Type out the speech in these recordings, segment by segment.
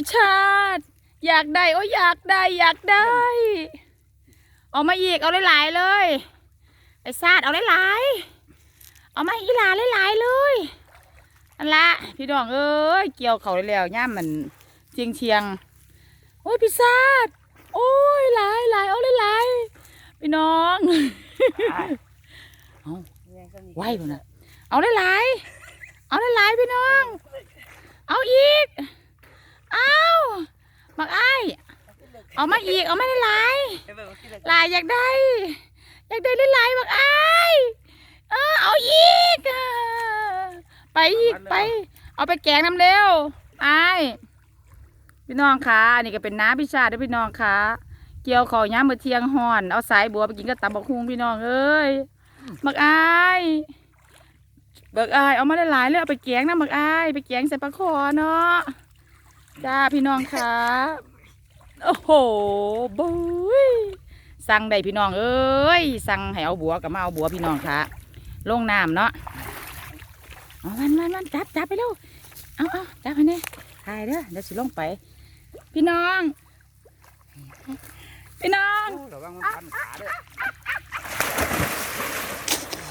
พี่ชาติ อยากได้ โอ้ยอยากได้ อยากได้เอามาอีก เอาหลายๆเลย ไอ้ชาติเอาหลายๆเอามาอีหลาหลายๆเลยนั่นละ พี่ดองเอ้ยเกี่ยวเขาแล้วย่ามมันเชียงเชียงโอ้ยพี่ชาติโอ้ยหลายหลายเอาหลายๆพี่น้องเอาไหวพุ่นะเอาหลายๆเอาหลายๆพี่น้อง เอาอีก อาบักไอ้ายเอามาอีกเอามาหลายๆหลายอยากได้ อยากได้หลายๆบักไอ้ายเออเอาอีกอะไปอีกไป เอาไปแกงน้ำเร็วไอ้ายพี่น้องคะอันนี่ก็เป็นน้ำพิชาด้วยพี่น้องคะเกี่ยวขอย่ามมือเที่ยงห่อน เอาสายบัวไปกินกับตำบักฮุงพี่น้องเอ้ยบักไอ้ายบักไอ้ายเอามาหลายๆเลยเอาไปแกงน้ำบักไอ้าย ไปแกงใส่ปลาคอเนาะ จ้าพี่น้องคะโอ้โหบุ้ยสั่งได้พี่น้องเอ้ยสั่งให้เอาบัวกับมาเอาบัวพี่น้องคะลงน้ำเนาะเอามันมันมันจับจับไปเร็วเอาเอาจับไปเนี่ยถ่ายเด้อเดี๋ยวสิลงไป พี่น้อง พี่น้องระวังมันพันขาเด้อ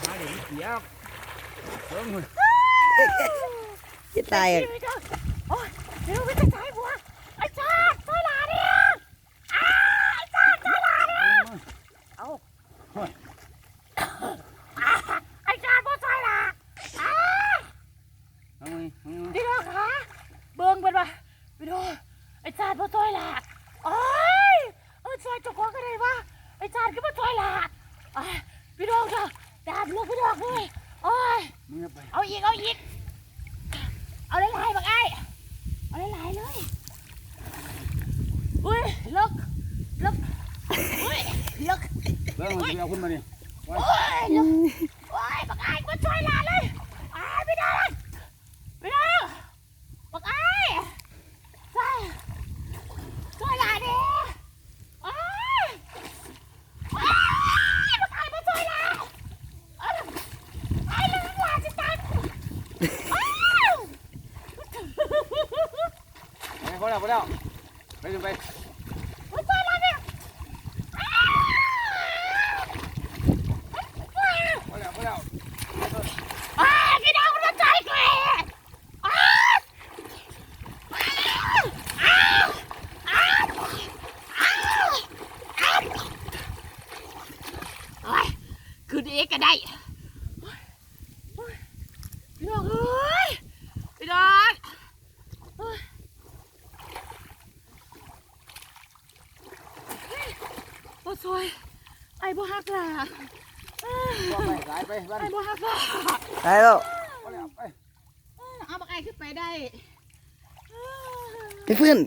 ขาเดี๋ยวมันเสียเบิ่งมันจะตายอะ โอ้ยเร็วไปกระจายบัวไอ้ชาติช่วยหลานเนี่ยอ้าไอ้ชาติช่วยหลานเนี่ยเอาไอ้ชาติบ่ช่วยหลานอ้าเอาไงเอาไงพี่น้องคะเบิ่งเป็นว่าพี่น้องไอ้ชาติบ่ช่วยหลานโอ้ยเออช่วยเจ้าของก็ได้ว่าไอ้ชาติก็บ่ช่วยหลานอ้ายพี่น้องจ้ะดาบลูกพี่น้องเลยโอ้ยมึงเอาไปเอาอีกเอาอีก เอาหลายๆบักไอ้ายเอาหลายๆเลยอุ้ยลึกลึกอุ้ยลึก เบิ่งมันสิเอาขึ้นมานี่โอ้ยลึกโอ้ยบักไอ้ายมาช่วยหลานเลยอ้ายไม่ได้ไม่ได้บักไอ้ายช่วยช่วยหลานดิอ้ายอ้ายบักไอ้ายมาช่วยหลานอ้ายอ้ายลืมหลานจะตายอ้าวไปพอแล้วพอแล้วไปขึ้นไป มาช่วยหลานดิอ้าว พอแล้วพอแล้ว อ้าวพี่น้องมันจะใจแกร่งอ้าวอ้าวอ้าวอ้าวอ้าวโอ้ย คืนนี้ก็ได้โอ้ยโอ้ยพี่น้องเอ้ยพี่น้องโอ้ยเฮ้ยโอ้ยสวยไอ้บ่ฮักล่ะอ้าวว่าไปหลายไปบ้านไอ้บ่ฮักล่ะตายแล้วพอแล้วไปเอาบักไอ้ขึ้นไปได้ไอ้เพื่อน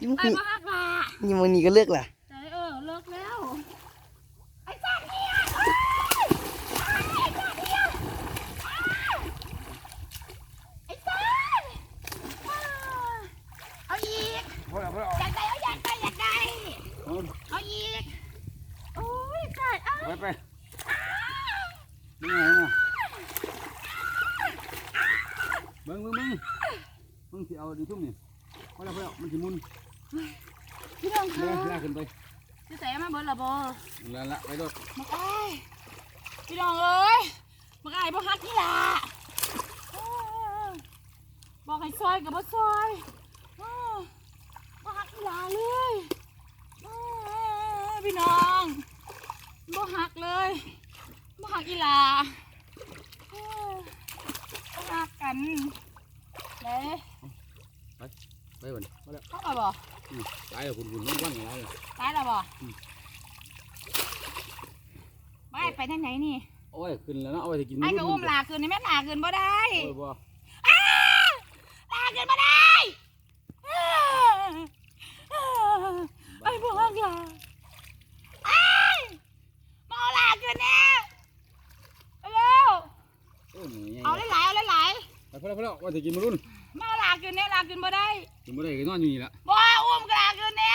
ยิ้มไอ้บ่ฮักล่ะยิ้มวันนี้ก็เลือกล่ะ ใจเออเลิกแล้ว ไอ้สัตว์เนี่ยเอ้ยไอ้สัตว์เนี่ยอ้าวไอ้สัตว์อ้าวเอาอีก พอแล้วพอแล้ว อยากได้เอาอยากได้อยากได้ เอา เอาอีก โอ้ยสัตว์อ้าว ไปไปอ้าวนี่ไงนี่เบิ่งเบิ่งเบิ่งมึงสิเอาดิทุ่มนี่พอแล้วพอแล้วมันสิมุนพี่น้องเด้คะลากขึ้นไปจะใส่มาเบิดละบ่นั่นละไปรถมักไอ้ายพี่น้องเอ้ยมักไอ้ายบ่ฮักนี่ล่ะอ้าวบอกให้ซอยกับบ่ซอยอ้าวบ่ฮักนี่ล่ะเลยอ้าวพี่น้อง บ่ฮักเลยบ่ฮักอีหล่ะอ้าวบ่ฮักกันเด้ไปบ่นพอแล้วเข้ามาบ่ตายแล้วคุณคุณน้องว่างอะไรล่ะตายแล้วบ่ไปไปทางไหนนี่ โอ้ยขึ้นแล้วเนาะเอาไปสิกินไอ้กระอุ้มหลาคืนนี่แม่หลาคืนบ่ได้โอ้ยบ่ อ้าวลาขึ้นมาได้อ้าวอ้าวไอ้พวกลาไอ้ายมาเอาลาขึ้นแน่เร็ว โอ้ยนี่ไง เอาหลายๆเอาหลาย ไป พอแล้วพอแล้วว่าสิกินมารุ่นๆมาเอาลาขึ้นแน่ลาขึ้นบ่ได้กินบ่ได้ก็นอนอยู่นี่ละบ่อุ้มกลาขึ้นแน่